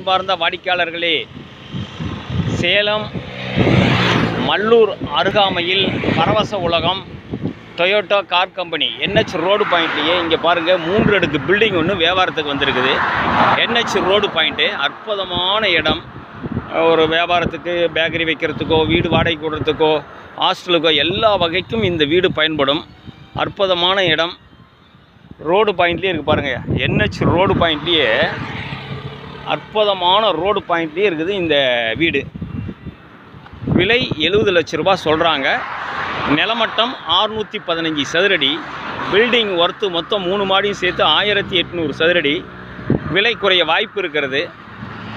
அன்பார்ந்த வாடிக்கையாளர்களே சேலம் மல்லூர் அருகாமையில் பரவச உலகம் Toyota car company NH road பாயிண்ட்லேயே இங்கே பாருங்கள் மூன்று அடுக்கு பில்டிங் ஒன்று வியாபாரத்துக்கு வந்திருக்குது. என்ஹெச் ரோடு பாயிண்ட்டு அற்புதமான இடம். ஒரு வியாபாரத்துக்கு பேக்கரி வைக்கிறதுக்கோ வீடு வாடகை கொடுறதுக்கோ ஹாஸ்டலுக்கோ எல்லா வகைக்கும் இந்த வீடு பயன்படும். அற்புதமான இடம். ரோடு பாயிண்ட்லேயே இருக்குது பாருங்கள் என்ஹெச் ரோடு பாயிண்ட்லேயே அற்புதமான ரோடு பாயிண்ட்லேயே இருக்குது இந்த வீடு. விலை எழுபது லட்ச ரூபா சொல்கிறாங்க நிலமட்டம் ஆறுநூற்றி பதினஞ்சு சதுரடி. பில்டிங் ஒர்த்து மொத்தம் மூணு மாடியும் சேர்த்து ஆயிரத்தி எட்நூறு சதுரடி. விலை குறைய வாய்ப்பு இருக்கிறது.